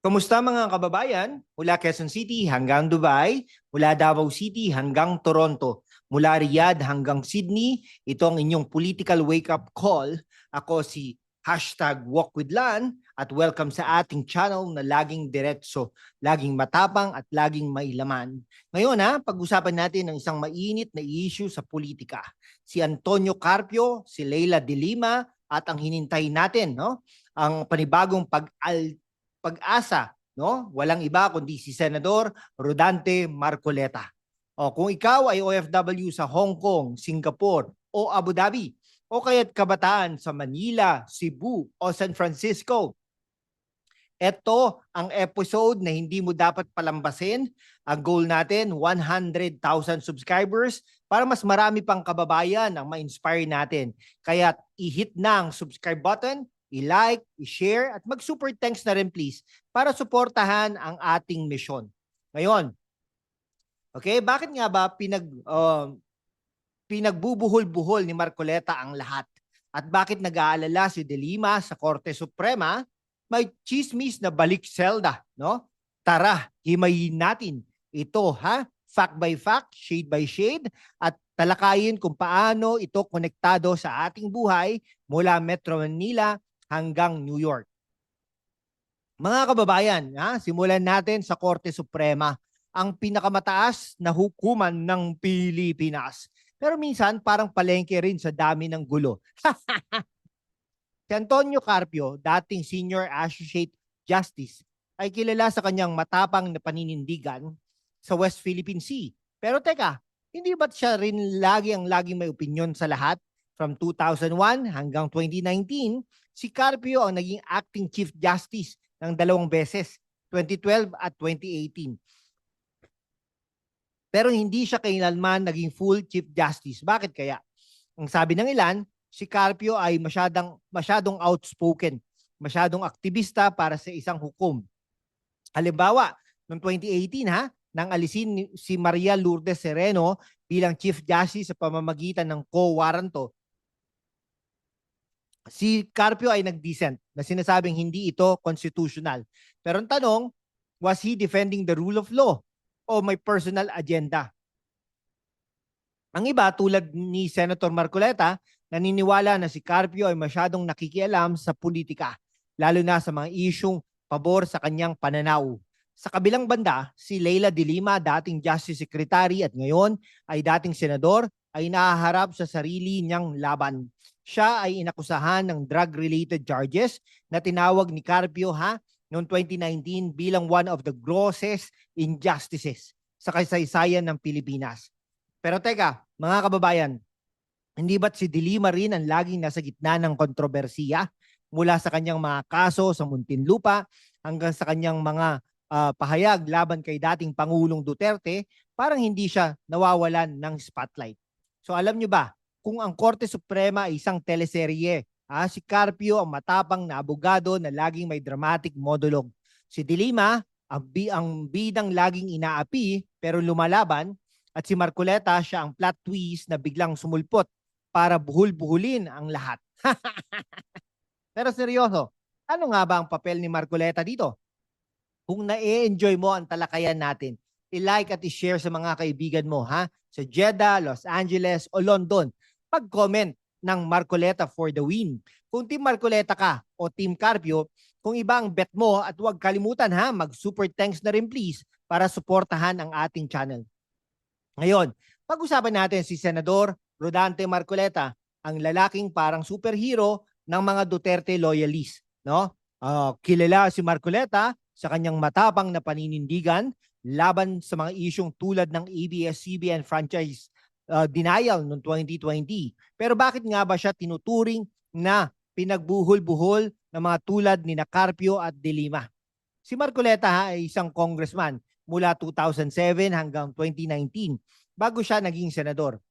Kumusta mga kababayan? Mula Quezon City hanggang Dubai, mula Davao City hanggang Toronto, mula Riyadh hanggang Sydney, ito ang inyong political wake-up call. Ako si hashtag Walk with Lan at welcome sa ating channel na laging diretso, laging matapang at laging mailaman. Ngayon ha, pag-usapan natin ng isang mainit na issue sa politika. Si Antonio Carpio, si Leila De Lima at ang hinintay natin, no? ang panibagong pag-al pag-asa, no? Walang iba kundi si Senador Rodante Marcoleta. O kung ikaw ay OFW sa Hong Kong, Singapore o Abu Dhabi o kaya't kabataan sa Manila, Cebu o San Francisco, ito ang episode na hindi mo dapat palambasin. Ang goal natin, 100,000 subscribers para mas marami pang kababayan ang ma-inspire natin. Kaya i-hit na ang subscribe button, i-like, i-share at mag-super thanks na rin please para suportahan ang ating misyon. Ngayon, okay, bakit nga ba pinag uh, pinagbubuhol-buhol ni Marcoleta ang lahat? At bakit nag-aalala si De Lima sa Korte Suprema? May chismis na balik selda, no? Tara, himayin natin ito, ha? Fact by fact, shade by shade, at talakayin kung paano ito konektado sa ating buhay mula Metro Manila hanggang New York. Mga kababayan, ha, simulan natin sa Korte Suprema, ang pinakamataas na hukuman ng Pilipinas. Pero minsan parang palengke rin sa dami ng gulo. si Antonio Carpio, dating Senior Associate Justice, ay kilala sa kanyang matapang na paninindigan sa West Philippine Sea. Pero teka, hindi ba't siya rin lagi ang laging may opinion sa lahat? From 2001 hanggang 2019, si Carpio ang naging acting Chief Justice ng dalawang beses, 2012 at 2018. Pero hindi siya kailanman naging full Chief Justice. Bakit kaya? Ang sabi ng ilan, si Carpio ay masyadong, masyadong outspoken, masyadong aktivista para sa isang hukom. Halimbawa, noong 2018 ha, nang alisin si Maria Lourdes Sereno bilang Chief Justice sa pamamagitan ng co-waranto, si Carpio ay nag-dissent na sinasabing hindi ito constitutional. Pero ang tanong, was he defending the rule of law o may personal agenda? Ang iba tulad ni Senator Marcoleta, naniniwala na si Carpio ay masyadong nakikialam sa politika, lalo na sa mga isyong pabor sa kanyang pananaw. Sa kabilang banda, si Leila De Lima, dating Justice Secretary at ngayon ay dating senador, ay nahaharap sa sarili niyang laban. Siya ay inakusahan ng drug-related charges na tinawag ni Carpio ha noong 2019 bilang one of the grossest injustices sa kasaysayan ng Pilipinas. Pero teka, mga kababayan, hindi ba't si De Lima rin ang laging nasa gitna ng kontrobersiya mula sa kanyang mga kaso sa Muntinlupa hanggang sa kanyang mga ah, pahayag laban kay dating Pangulong Duterte, parang hindi siya nawawalan ng spotlight. So alam nyo ba, kung ang Korte Suprema ay isang teleserye, ah, si Carpio ang matapang na abogado na laging may dramatic monologue. Si De Lima, ang, bi ang bidang laging inaapi pero lumalaban at si Marcoleta siya ang plot twist na biglang sumulpot para buhul-buhulin ang lahat. pero seryoso, ano nga ba ang papel ni Marcoleta dito? Kung na-enjoy mo ang talakayan natin, i-like at i-share sa mga kaibigan mo ha sa Jeddah, Los Angeles o London. Pag-comment ng Marcoleta for the win. Kung Team Marcoleta ka o Team Carpio, kung iba ang bet mo at huwag kalimutan ha, mag-super thanks na rin please para suportahan ang ating channel. Ngayon, pag-usapan natin si Senador Rodante Marcoleta, ang lalaking parang superhero ng mga Duterte loyalists. No? Ah, kilala si Marcoleta sa kanyang matapang na paninindigan laban sa mga isyong tulad ng ABS-CBN franchise uh, denial noong 2020. Pero bakit nga ba siya tinuturing na pinagbuhol-buhol ng mga tulad ni Carpio at De Lima? Si Marcoleta ha, ay isang congressman mula 2007 hanggang 2019 bago siya naging senador.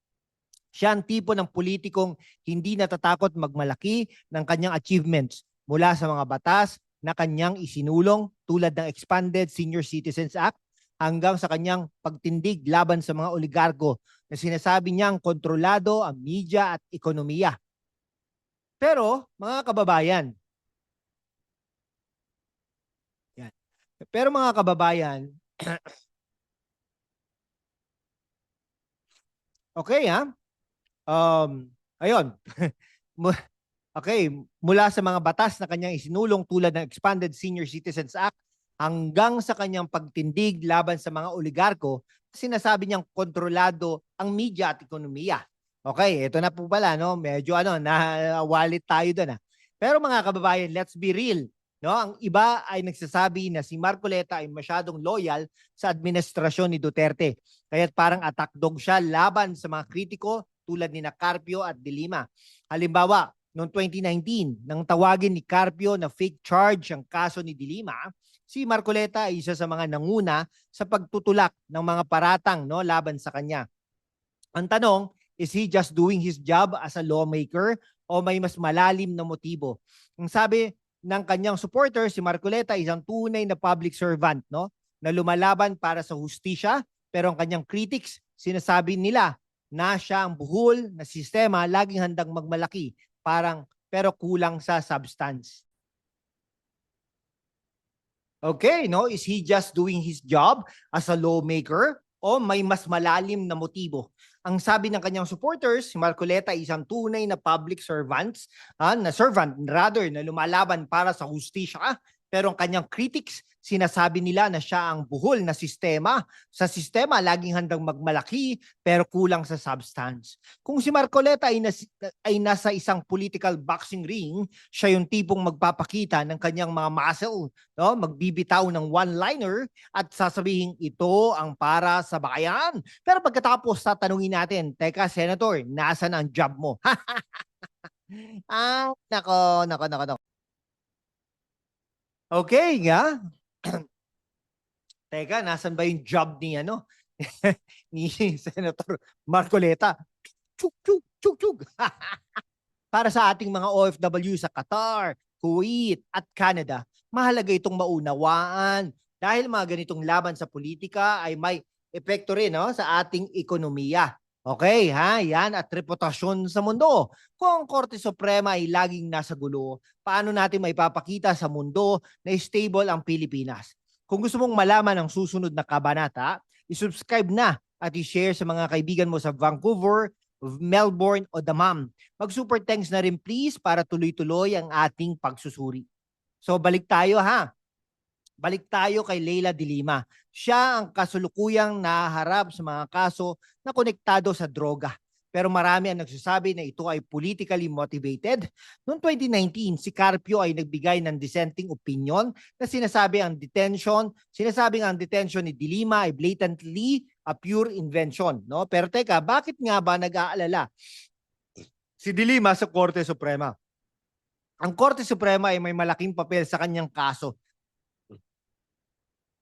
Siya ang tipo ng politikong hindi natatakot magmalaki ng kanyang achievements mula sa mga batas na kanyang isinulong tulad ng Expanded Senior Citizens Act hanggang sa kanyang pagtindig laban sa mga oligarko na sinasabi niyang kontrolado ang media at ekonomiya. Pero, mga kababayan, yan. Pero mga kababayan, okay ha? Um, ayun. Okay, mula sa mga batas na kanyang isinulong tulad ng Expanded Senior Citizens Act hanggang sa kanyang pagtindig laban sa mga oligarko, sinasabi niyang kontrolado ang media at ekonomiya. Okay, ito na po pala, no? Medyo ano, nawalit tayo doon. Ah. Pero mga kababayan, let's be real. No, ang iba ay nagsasabi na si Marcoleta ay masyadong loyal sa administrasyon ni Duterte. Kaya't parang attack dog siya laban sa mga kritiko tulad ni Carpio at Dilima. Halimbawa, noong 2019, nang tawagin ni Carpio na fake charge ang kaso ni Dilima, si Marcoleta ay isa sa mga nanguna sa pagtutulak ng mga paratang no, laban sa kanya. Ang tanong, is he just doing his job as a lawmaker o may mas malalim na motibo? Ang sabi ng kanyang supporter, si Marcoleta, isang tunay na public servant no, na lumalaban para sa hustisya, pero ang kanyang critics, sinasabi nila na siya ang buhol na sistema laging handang magmalaki, parang pero kulang sa substance. Okay, no? Is he just doing his job as a lawmaker o may mas malalim na motibo? Ang sabi ng kanyang supporters, si Marcoleta ay isang tunay na public servants, ah, na servant rather na lumalaban para sa hustisya, pero ang kanyang critics, sinasabi nila na siya ang buhol na sistema. Sa sistema, laging handang magmalaki pero kulang sa substance. Kung si Marcoleta ay, nas, ay nasa isang political boxing ring, siya yung tipong magpapakita ng kanyang mga muscle, no? magbibitaw ng one-liner at sasabihin ito ang para sa bayan. Pero pagkatapos tatanungin natin, teka Senator, nasan ang job mo? ah, nako, nako, nako, nako. Okay, nga. Teka, nasan ba yung job ni ano? ni Senator Marcoleta? Chuk, chuk, chuk, chuk. Para sa ating mga OFW sa Qatar, Kuwait at Canada, mahalaga itong maunawaan dahil mga ganitong laban sa politika ay may epekto rin no, sa ating ekonomiya. Okay, ha? Yan at reputasyon sa mundo. Kung ang Korte Suprema ay laging nasa gulo, paano natin maipapakita sa mundo na stable ang Pilipinas? Kung gusto mong malaman ang susunod na kabanata, isubscribe na at i-share sa mga kaibigan mo sa Vancouver, Melbourne o Damam. Mag-super thanks na rin please para tuloy-tuloy ang ating pagsusuri. So balik tayo ha. Balik tayo kay Leila Dilima. Siya ang kasulukuyang naharap sa mga kaso na konektado sa droga. Pero marami ang nagsasabi na ito ay politically motivated. Noong 2019, si Carpio ay nagbigay ng dissenting opinion na sinasabi ang detention, sinasabing ang detention ni Dilima ay blatantly a pure invention. No? Pero teka, bakit nga ba nag-aalala si Dilima sa Korte Suprema? Ang Korte Suprema ay may malaking papel sa kanyang kaso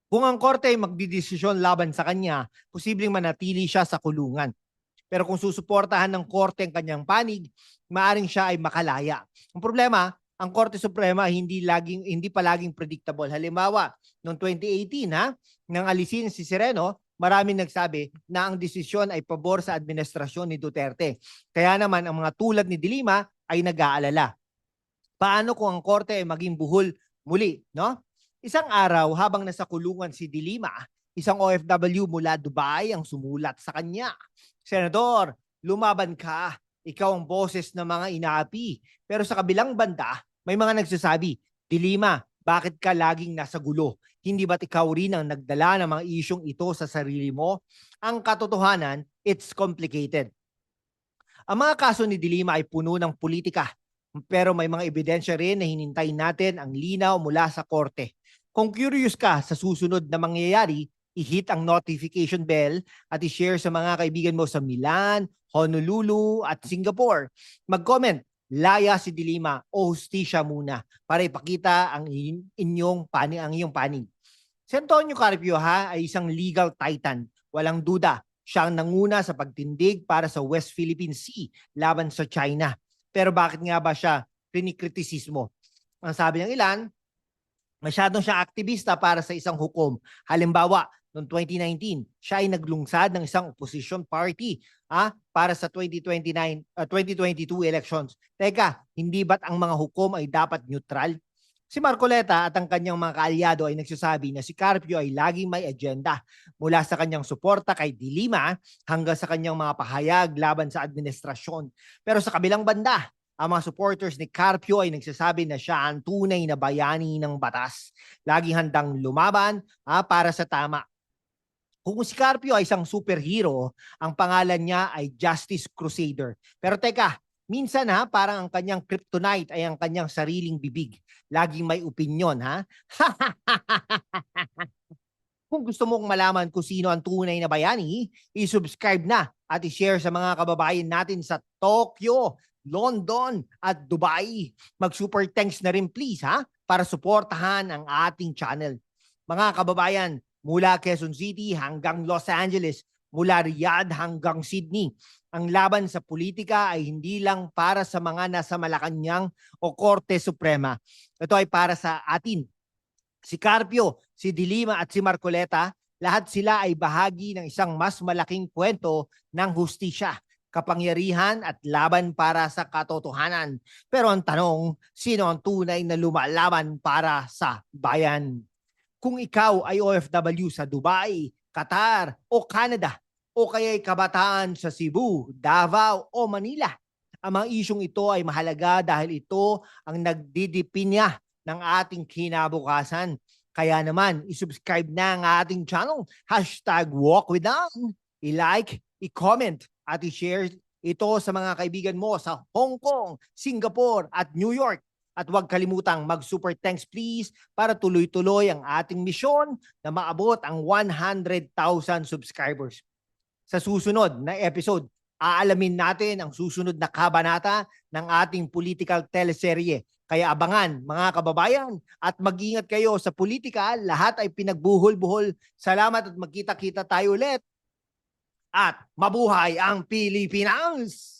kung ang korte ay magdidesisyon laban sa kanya, posibleng manatili siya sa kulungan. Pero kung susuportahan ng korte ang kanyang panig, maaring siya ay makalaya. Ang problema, ang Korte Suprema hindi laging hindi pa laging predictable. Halimbawa, noong 2018 ha, nang alisin si Sereno, maraming nagsabi na ang desisyon ay pabor sa administrasyon ni Duterte. Kaya naman ang mga tulad ni Dilima ay nag-aalala. Paano kung ang korte ay maging buhol muli, no? Isang araw habang nasa kulungan si Dilima, isang OFW mula Dubai ang sumulat sa kanya. Senador, lumaban ka. Ikaw ang boses ng mga inaapi. Pero sa kabilang banda, may mga nagsasabi, Dilima, bakit ka laging nasa gulo? Hindi ba't ikaw rin ang nagdala ng mga isyong ito sa sarili mo? Ang katotohanan, it's complicated. Ang mga kaso ni Dilima ay puno ng politika, pero may mga ebidensya rin na hinintay natin ang linaw mula sa korte. Kung curious ka sa susunod na mangyayari, i-hit ang notification bell at i-share sa mga kaibigan mo sa Milan, Honolulu at Singapore. Mag-comment, laya si Dilima o hustisya muna para ipakita ang inyong panig, ang iyong panig. Si Antonio Carpio ha ay isang legal titan. Walang duda, siya ang nanguna sa pagtindig para sa West Philippine Sea laban sa China. Pero bakit nga ba siya pinikritisismo? Ang sabi ng ilan, masyadong siya aktivista para sa isang hukom. Halimbawa, noong 2019, siya ay naglungsad ng isang opposition party ah, para sa 2029, uh, 2022 elections. Teka, hindi ba't ang mga hukom ay dapat neutral? Si Marcoleta at ang kanyang mga kaalyado ay nagsasabi na si Carpio ay laging may agenda mula sa kanyang suporta kay Dilima hanggang sa kanyang mga pahayag laban sa administrasyon. Pero sa kabilang banda, ang mga supporters ni Carpio ay nagsasabi na siya ang tunay na bayani ng batas. Laging handang lumaban ah, para sa tama. Kung si Carpio ay isang superhero, ang pangalan niya ay Justice Crusader. Pero teka, minsan ha, parang ang kanyang kryptonite ay ang kanyang sariling bibig. Laging may opinion ha. Kung gusto mong malaman kung sino ang tunay na bayani, i-subscribe na at i-share sa mga kababayan natin sa Tokyo, London at Dubai. Mag-super thanks na rin please ha para suportahan ang ating channel. Mga kababayan, mula Quezon City hanggang Los Angeles, mula Riyadh hanggang Sydney, ang laban sa politika ay hindi lang para sa mga nasa Malacanang o Korte Suprema. Ito ay para sa atin. Si Carpio, si Dilima at si Marcoleta, lahat sila ay bahagi ng isang mas malaking kwento ng hustisya, kapangyarihan at laban para sa katotohanan. Pero ang tanong, sino ang tunay na lumalaban para sa bayan? Kung ikaw ay OFW sa Dubai, Qatar o Canada o kaya'y kabataan sa Cebu, Davao o Manila, ang mga isyong ito ay mahalaga dahil ito ang nagdidipinya ng ating kinabukasan. Kaya naman, isubscribe na ang ating channel. Hashtag walk with Dan. I-like, i-comment, at i-share ito sa mga kaibigan mo sa Hong Kong, Singapore, at New York. At huwag kalimutang mag-super thanks please para tuloy-tuloy ang ating misyon na maabot ang 100,000 subscribers. Sa susunod na episode, aalamin natin ang susunod na kabanata ng ating political teleserye. Kaya abangan mga kababayan at mag-ingat kayo sa politika. Lahat ay pinagbuhol-buhol. Salamat at magkita-kita tayo ulit. At mabuhay ang Pilipinas!